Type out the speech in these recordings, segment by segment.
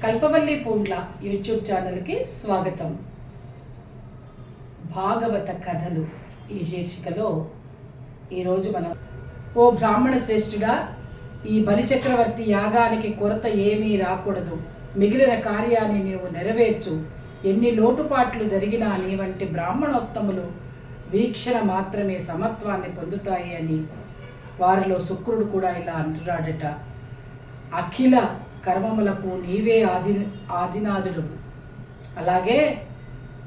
కల్పవల్లి Poondla YouTube ఛానల్కి స్వాగతం. భాగవత కథలు ఈ శీర్షికలో ఈరోజు మనం ఓ బ్రాహ్మణ శ్రేష్ఠుడా ఈ బలిచక్రవర్తి యాగానికి కొరత ఏమీ రాకూడదు. మిగిలిన కార్యాన్ని నీవు నెరవేర్చు. ఎన్ని లోటుపాట్లు జరిగినా నీ వంటి బ్రాహ్మణోత్తములు వీక్షణ మాత్రమే సమత్వాన్ని పొందుతాయి అని వారిలో శుక్రుడు కూడా ఇలా అంటున్నాడట. అఖిల కర్మములకు నీవే ఆది ఆదినాథుడు అలాగే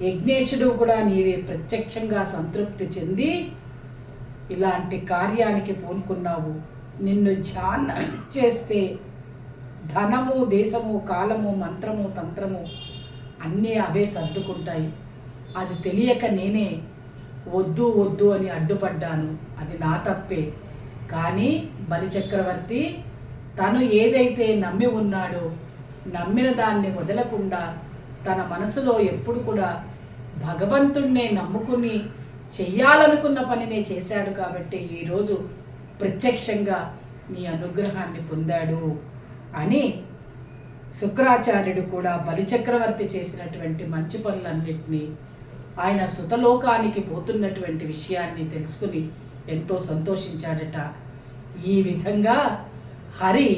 యజ్ఞేశుడు కూడా నీవే ప్రత్యక్షంగా సంతృప్తి చెంది ఇలాంటి కార్యానికి పూనుకున్నావు. నిన్ను ధ్యానం చేస్తే ధనము దేశము కాలము మంత్రము తంత్రము అన్నీ అవే సర్దుకుంటాయి. అది తెలియక నేనే వద్దు వద్దు అని అడ్డుపడ్డాను. అది నా తప్పే. కానీ బలిచక్రవర్తి తను ఏదైతే నమ్మి ఉన్నాడో నమ్మిన దాన్ని వదలకుండా తన మనసులో ఎప్పుడు కూడా భగవంతుణ్ణే నమ్ముకుని చెయ్యాలనుకున్న పనినే చేశాడు కాబట్టి ఈరోజు ప్రత్యక్షంగా నీ అనుగ్రహాన్ని పొందాడు అని శుక్రాచార్యుడు కూడా బలిచక్రవర్తి చేసినటువంటి మంచి పనులన్నింటినీ ఆయన సుతలోకానికి పోతున్నటువంటి విషయాన్ని తెలుసుకుని ఎంతో సంతోషించాడట. ఈ విధంగా హరి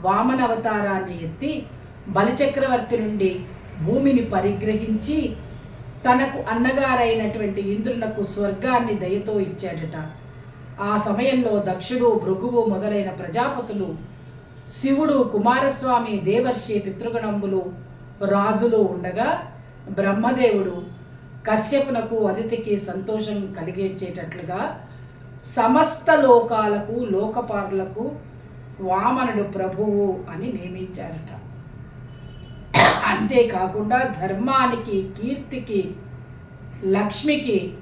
వామన అవతారాన్ని ఎత్తి బలిచక్రవర్తి నుండి భూమిని పరిగ్రహించి తనకు అన్నగారైనటువంటి ఇంద్రులకు స్వర్గాన్ని దయతో ఇచ్చాడట. ఆ సమయంలో దక్షుడు భృగువు మొదలైన ప్రజాపతులు శివుడు కుమారస్వామి దేవర్షి పితృగణంబులు రాజులు ఉండగా బ్రహ్మదేవుడు కశ్యపునకు అతిథికి సంతోషం కలిగించేటట్లుగా సమస్త లోకాలకు లోకపారులకు వామనుడు ప్రభువు అని నియమించారట. అంతేకాకుండా ధర్మానికి కీర్తికి లక్ష్మికి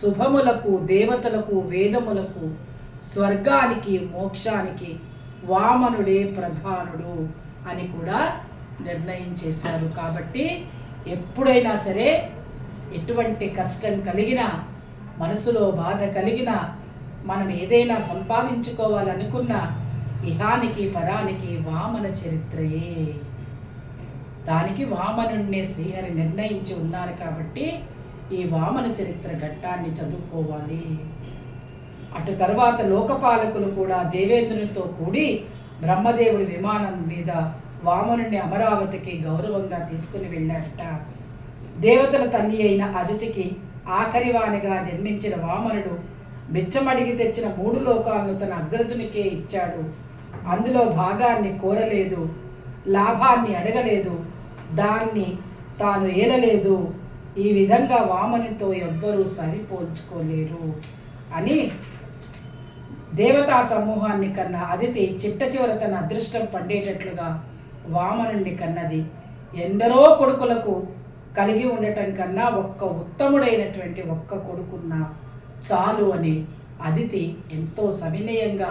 శుభములకు దేవతలకు వేదములకు స్వర్గానికి మోక్షానికి వామనుడే ప్రధానుడు అని కూడా నిర్ణయం చేశారు. కాబట్టి ఎప్పుడైనా సరే ఎటువంటి కష్టం కలిగినా మనసులో బాధ కలిగినా మనం ఏదైనా సంపాదించుకోవాలనుకున్నా ఇహానికి పరానికి వామన చరిత్రయే. దానికి వామనుణ్ణే శ్రీహరి నిర్ణయించి ఉన్నారు కాబట్టి ఈ వామన చరిత్ర ఘట్టాన్ని చదువుకోవాలి. అటు తర్వాత లోకపాలకులు కూడా దేవేంద్రునితో కూడి బ్రహ్మదేవుడి విమానం మీద వామనుణ్ణి అమరావతికి గౌరవంగా తీసుకుని వెళ్ళారట. దేవతల తల్లి అయిన అదితికి ఆఖరివానిగా జన్మించిన వామనుడు బిచ్చమడిగి తెచ్చిన మూడు లోకాలను తన అగ్రజునికే ఇచ్చాడు. అందులో భాగాన్ని కోరలేదు లాభాన్ని అడగలేదు దాన్ని తాను ఏలలేదు. ఈ విధంగా వామనితో ఎవ్వరూ సరిపోల్చుకోలేరు అని దేవతా సమూహాన్ని కన్నా అదితి చిట్ట చివర తన అదృష్టం పండేటట్లుగా వామనుణ్ణి కన్నది. ఎందరో కొడుకులకు కలిగి ఉండటం కన్నా ఒక్క ఉత్తముడైనటువంటి ఒక్క కొడుకున్న చాలు అని అదితి ఎంతో సవినయంగా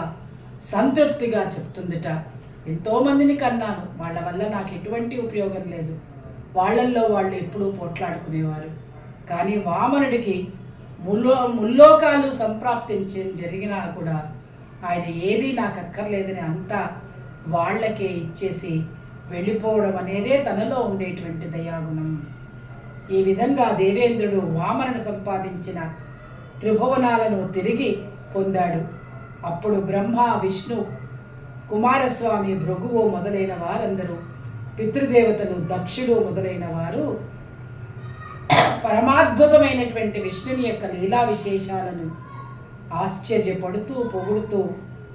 సంతృప్తిగా చెప్తుందిట. ఎంతోమందిని కన్నాను. వాళ్ళ వల్ల నాకు ఎటువంటి ఉపయోగం లేదు. వాళ్ళల్లో వాళ్ళు ఎప్పుడూ పోట్లాడుకునేవారు. కానీ వామనుడికి ముల్లో ముల్లోకాలు సంప్రాప్తించి జరిగినా కూడా ఆయన ఏది నాకు అక్కర్లేదని అంతా వాళ్ళకే ఇచ్చేసి వెళ్ళిపోవడం అనేదే తనలో ఉండేటువంటి దయాగుణం. ఈ విధంగా దేవేంద్రుడు వామనుడు సంపాదించిన త్రిభువనాలను తిరిగి పొందాడు. అప్పుడు బ్రహ్మ విష్ణు కుమారస్వామి భృగువు మొదలైన వారందరూ పితృదేవతలు దక్షుడు మొదలైన వారు పరమాద్భుతమైనటువంటి విష్ణుని యొక్క లీలా విశేషాలను ఆశ్చర్యపడుతూ పొగుడుతూ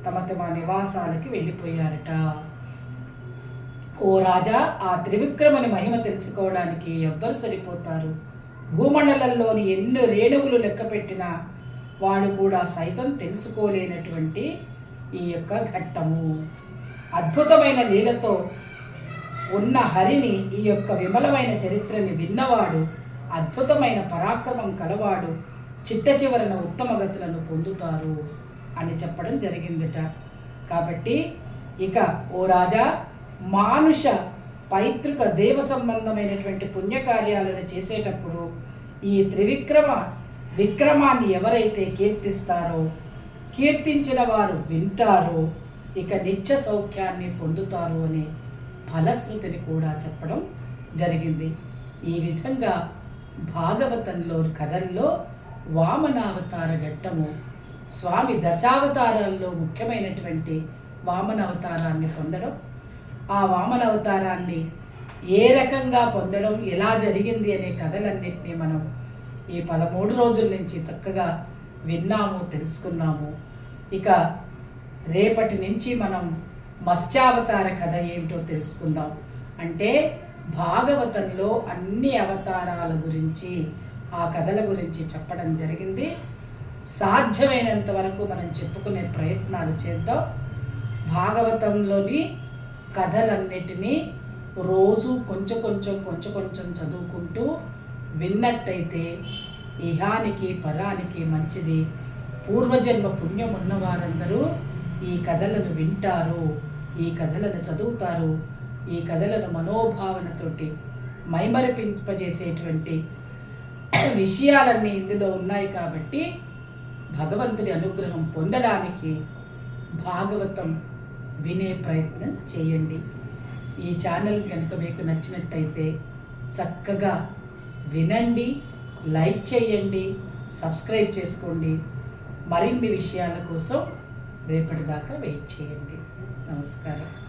తమ తమ నివాసాలకి వెళ్ళిపోయారట. ఓ రాజా ఆ త్రివిక్రమని మహిమ తెలుసుకోవడానికి ఎవ్వరు సరిపోతారు? భూమండలంలోని ఎన్నో రేణువులు లెక్కపెట్టినా వాడు కూడా సైతం తెలుసుకోలేనటువంటి ఈ యొక్క ఘట్టము. అద్భుతమైన నీళ్ళతో ఉన్న హరిని ఈ యొక్క విమలమైన చరిత్రని విన్నవాడు అద్భుతమైన పరాక్రమం కలవాడు చిట్ట చివరన ఉత్తమ గతులను పొందుతారు అని చెప్పడం జరిగిందట. కాబట్టి ఇక ఓ రాజా మానుష పైతృక దేవ సంబంధమైనటువంటి పుణ్యకార్యాలను చేసేటప్పుడు ఈ త్రివిక్రమ విక్రమాన్ని ఎవరైతే కీర్తిస్తారో కీర్తించిన వారు వింటారో ఇక నిత్య సౌఖ్యాన్ని పొందుతారు అనే ఫలశ్రుతిని కూడా చెప్పడం జరిగింది. ఈ విధంగా భాగవతంలో కథల్లో వామనావతార ఘట్టము స్వామి దశావతారాల్లో ముఖ్యమైనటువంటి వామన అవతారాన్ని పొందడం ఆ వామన అవతారాన్ని ఏ రకంగా పొందడం ఎలా జరిగింది అనే కథలన్నింటినీ మనం ఈ పదమూడు రోజుల నుంచి చక్కగా విన్నాము తెలుసుకున్నాము. ఇక రేపటి నుంచి మనం మత్స్యావతార కథ ఏమిటో తెలుసుకుందాం. అంటే భాగవతంలో అన్ని అవతారాల గురించి ఆ కథల గురించి చెప్పడం జరిగింది. సాధ్యమైనంత వరకు మనం చెప్పుకునే ప్రయత్నాలు చేద్దాం. భాగవతంలోని కథలన్నిటినీ రోజు కొంచెం కొంచెం కొంచెం కొంచెం చదువుకుంటూ విన్నట్టయితే ఇహానికి పరానికి మంచిది. పూర్వజన్మ పుణ్యం ఉన్నవారందరూ ఈ కథలను వింటారు ఈ కథలను చదువుతారు ఈ కథలను మనోభావనతోటి మైమరిపింపజేసేటువంటి విషయాలన్నీ ఇందులో ఉన్నాయి కాబట్టి భగవంతుడి అనుగ్రహం పొందడానికి భాగవతం వినే ప్రయత్నం చేయండి. ఈ ఛానల్ కనుక మీకు నచ్చినట్టయితే చక్కగా వినండి లైక్ చేయండి సబ్స్క్రైబ్ చేసుకోండి. మరిన్ని విషయాల కోసం రేపటిదాకా వెయిట్ చేయండి. నమస్కారం.